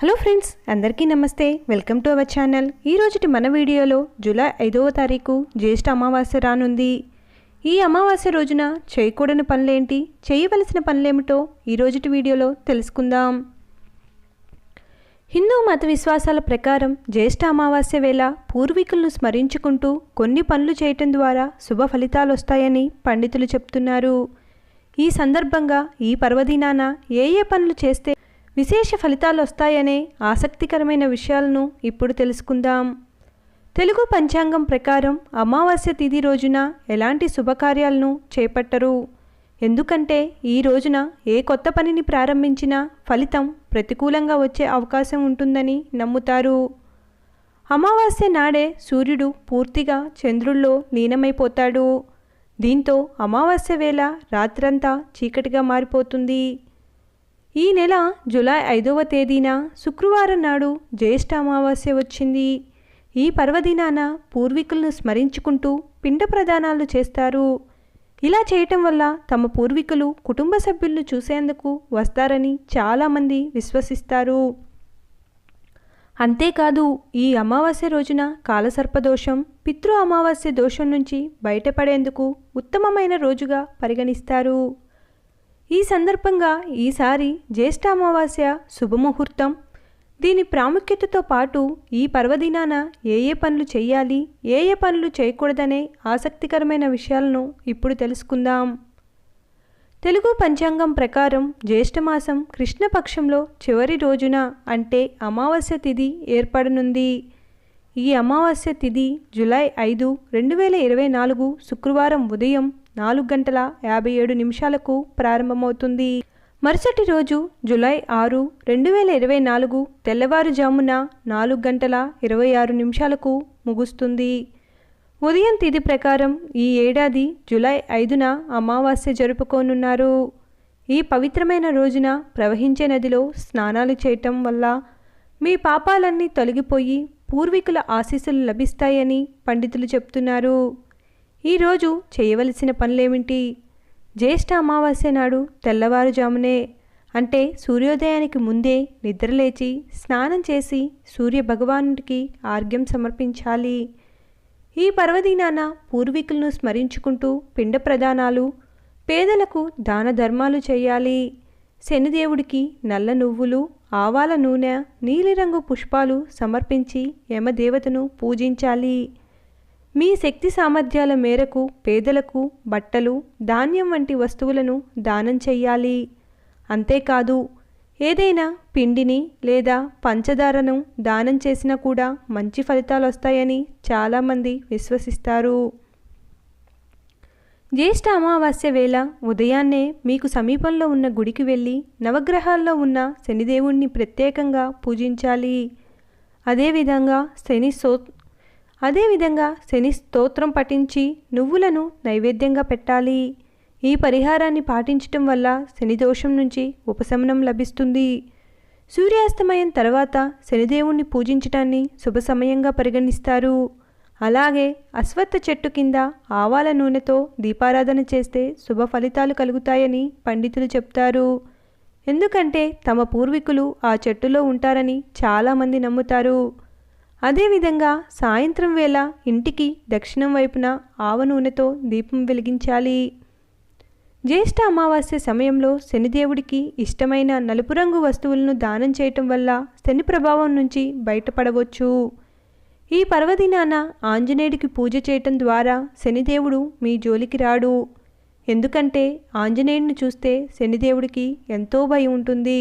Hello friends అందరికీ నమస్తే. Welcome to our channel. ఈ రోజుటి మన వీడియోలో జూలై ఐదవ తారీఖు జ్యేష్ఠ అమావాస్య రానుంది. ఈ అమావాస్య రోజున చేయకూడని పనులేంటి? చేయవలసిన పనులేమిటో ఈ రోజుటి వీడియోలో తెలుసుకుందాం. హిందూ మత విశ్వాసాల ప్రకారం జ్యేష్ఠ అమావాస్య వేళ పూర్వీకులను స్మరించుకుంటూ కొన్ని పనులు చేయటం ద్వారా శుభ ఫలితాలు వస్తాయని పండితులు చెప్తున్నారు. ఈ సందర్భంగా ఈ పర్వదినాన ఏ ఏ పనులు చేస్తే విశేష ఫలితాలు వస్తాయనే ఆసక్తికరమైన విషయాలను ఇప్పుడు తెలుసుకుందాం. తెలుగు పంచాంగం ప్రకారం అమావాస్య తిథి రోజున ఎలాంటి శుభకార్యాలను చేపట్టరు. ఎందుకంటే ఈ రోజున ఏ కొత్త పనిని ప్రారంభించినా ఫలితం ప్రతికూలంగా వచ్చే అవకాశం ఉంటుందని నమ్ముతారు. అమావాస్య నాడే సూర్యుడు పూర్తిగా చంద్రుల్లో లీనమైపోతాడు. దీంతో అమావాస్య వేళ రాత్రంతా చీకటిగా మారిపోతుంది. ఈ నెల జులై ఐదవ తేదీన శుక్రవారం నాడు జ్యేష్ఠ అమావాస్య వచ్చింది. ఈ పర్వదినాన పూర్వీకులను స్మరించుకుంటూ పిండ ప్రదానాలు చేస్తారు. ఇలా చేయటం వల్ల తమ పూర్వీకులు కుటుంబ సభ్యులను చూసేందుకు వస్తారని చాలామంది విశ్వసిస్తారు. అంతేకాదు ఈ అమావాస్య రోజున కాలసర్పదోషం పితృ అమావాస్య దోషం నుంచి బయటపడేందుకు ఉత్తమమైన రోజుగా పరిగణిస్తారు. ఈ సందర్భంగా ఈసారి జ్యేష్ఠ అమావాస్య శుభముహూర్తం. దీని ప్రాముఖ్యతతో పాటు ఈ పర్వదినాన ఏ ఏ పనులు చేయాలి ఏ ఏ పనులు చేయకూడదనే ఆసక్తికరమైన విషయాలను ఇప్పుడు తెలుసుకుందాం. తెలుగు పంచాంగం ప్రకారం జ్యేష్ఠమాసం కృష్ణపక్షంలో చివరి రోజున అంటే అమావాస్య తిథి ఏర్పడనుంది. ఈ అమావాస్య తిథి జులై ఐదు రెండు వేల ఇరవై నాలుగు శుక్రవారం ఉదయం నాలుగు గంటల యాభై ఏడు నిమిషాలకు ప్రారంభమవుతుంది. మరుసటి రోజు జులై ఆరు రెండు వేల ఇరవై నాలుగు తెల్లవారుజామున నాలుగు గంటల ఇరవై ఆరు నిమిషాలకు ముగుస్తుంది. ఉదయం తిథి ప్రకారం ఈ ఏడాది జులై ఐదున అమావాస్య జరుపుకోనున్నారు. ఈ పవిత్రమైన రోజున ప్రవహించే నదిలో స్నానాలు చేయటం వల్ల మీ పాపాలన్నీ తొలగిపోయి పూర్వీకుల ఆశీస్సులు లభిస్తాయని పండితులు చెప్తున్నారు. ఈరోజు చేయవలసిన పనులేమిటి? జ్యేష్ఠ అమావాస్య నాడు తెల్లవారుజామునే అంటే సూర్యోదయానికి ముందే నిద్రలేచి స్నానం చేసి సూర్య భగవానుడికి ఆర్ఘ్యం సమర్పించాలి. ఈ పర్వదినాన పూర్వీకులను స్మరించుకుంటూ పిండ ప్రదానాలు పేదలకు దాన ధర్మాలు చేయాలి. శనిదేవుడికి నల్ల నువ్వులు ఆవాల నూనె నీలిరంగు పుష్పాలు సమర్పించి యమదేవతను పూజించాలి. మీ శక్తి సామర్థ్యాల మేరకు పేదలకు బట్టలు ధాన్యం వంటి వస్తువులను దానం చెయ్యాలి. అంతేకాదు ఏదైనా పిండిని లేదా పంచదారను దానం చేసినా కూడా మంచి ఫలితాలు వస్తాయని చాలామంది విశ్వసిస్తారు. జ్యేష్ఠ అమావాస్య వేళ ఉదయాన్నే మీకు సమీపంలో ఉన్న గుడికి వెళ్ళి నవగ్రహాల్లో ఉన్న శనిదేవుణ్ణి ప్రత్యేకంగా పూజించాలి. అదేవిధంగా శని సో అదేవిధంగా శని స్తోత్రం పఠించి నువ్వులను నైవేద్యంగా పెట్టాలి. ఈ పరిహారాన్ని పాటించటం వల్ల శని దోషం నుంచి ఉపశమనం లభిస్తుంది. సూర్యాస్తమయం తర్వాత శనిదేవుణ్ణి పూజించటాన్ని శుభ సమయంగా పరిగణిస్తారు. అలాగే అశ్వత్థ చెట్టు కింద ఆవాల నూనెతో దీపారాధన చేస్తే శుభ ఫలితాలు కలుగుతాయని పండితులు చెప్తారు. ఎందుకంటే తమ పూర్వీకులు ఆ చెట్టులో ఉంటారని చాలామంది నమ్ముతారు. అదేవిధంగా సాయంత్రం వేళ ఇంటికి దక్షిణం వైపున ఆవ నూనెతో దీపం వెలిగించాలి. జ్యేష్ఠ అమావాస్య సమయంలో శనిదేవుడికి ఇష్టమైన నలుపు రంగు వస్తువులను దానం చేయటం వల్ల శని ప్రభావం నుంచి బయటపడవచ్చు. ఈ పర్వదినాన ఆంజనేయుడికి పూజ చేయటం ద్వారా శనిదేవుడు మీ జోలికి రాడు. ఎందుకంటే ఆంజనేయుడిని చూస్తే శనిదేవుడికి ఎంతో భయం ఉంటుంది.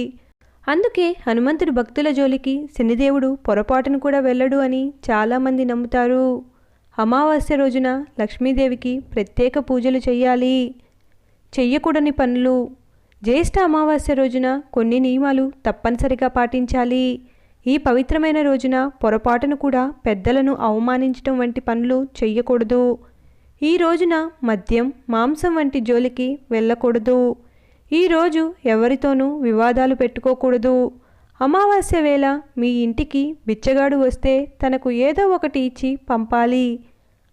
అందుకే హనుమంతుడి భక్తుల జోలికి శనిదేవుడు పొరపాటును కూడా వెళ్ళడు అని చాలామంది నమ్ముతారు. అమావాస్య రోజున లక్ష్మీదేవికి ప్రత్యేక పూజలు చేయాలి చెయ్యకూడని పనులు. జ్యేష్ఠ అమావాస్య రోజున కొన్ని నియమాలు తప్పనిసరిగా పాటించాలి. ఈ పవిత్రమైన రోజున పొరపాటును కూడా పెద్దలను అవమానించడం వంటి పనులు చెయ్యకూడదు. ఈ రోజున మద్యం మాంసం వంటి జోలికి వెళ్ళకూడదు. ఈరోజు ఎవరితోనూ వివాదాలు పెట్టుకోకూడదు. అమావాస్య వేళ మీ ఇంటికి బిచ్చగాడు వస్తే తనకు ఏదో ఒకటి ఇచ్చి పంపాలి.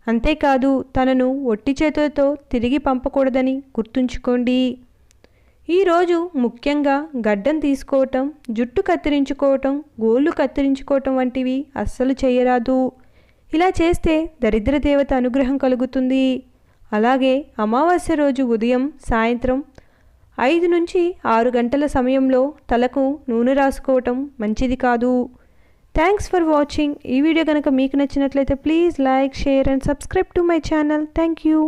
అంతేకాదు తనను ఒట్టి చేతులతో తిరిగి పంపకూడదని గుర్తుంచుకోండి. ఈరోజు ముఖ్యంగా గడ్డం తీసుకోవటం జుట్టు కత్తిరించుకోవటం గోళ్ళు కత్తిరించుకోవటం వంటివి అస్సలు చేయరాదు. ఇలా చేస్తే దరిద్ర దేవత అనుగ్రహం కలుగుతుంది. అలాగే అమావాస్య రోజు ఉదయం సాయంత్రం ఐదు నుంచి ఆరు గంటల సమయంలో తలకు నూనె రాసుకోవటం మంచిది కాదు. థ్యాంక్స్ ఫర్ వాచింగ్ ఈ వీడియో కనుక మీకు నచ్చినట్లయితే please like share and subscribe to my channel thank you